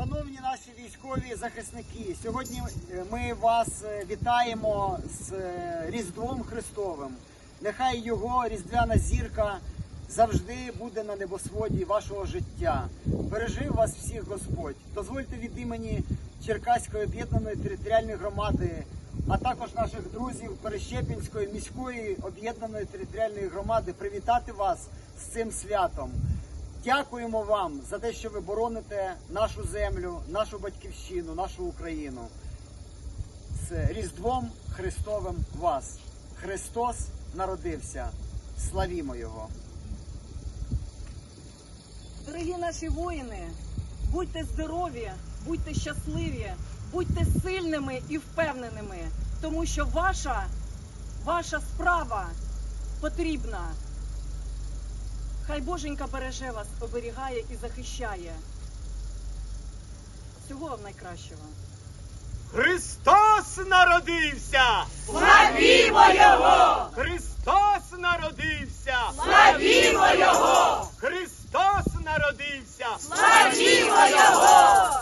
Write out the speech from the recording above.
Шановні наші військові захисники, сьогодні е, ми вас е, вітаємо з е, Різдвом Христовим. Нехай його різдвяна зірка завжди буде на небосводі вашого життя. Бережи вас всіх Господь. Дозвольте від імені Черкаської об'єднаної територіальної громади, а також наших друзів Перещепінської міської об'єднаної територіальної громади привітати вас з цим святом. Дякуємо вам за те, що ви бороните нашу землю, нашу батьківщину, нашу Україну. З Різдвом Христовим вас. Христос народився. Славімо Його! Дорогі наші воїни, будьте здорові, будьте щасливі, будьте сильними і впевненими, тому що ваша, ваша справа потрібна. Хай Боженька береже вас, оберігає і захищає. Всього вам найкращого. Христос народився! Славімо Його! Христос народився! Славімо Його! Христос народився! Славімо Його!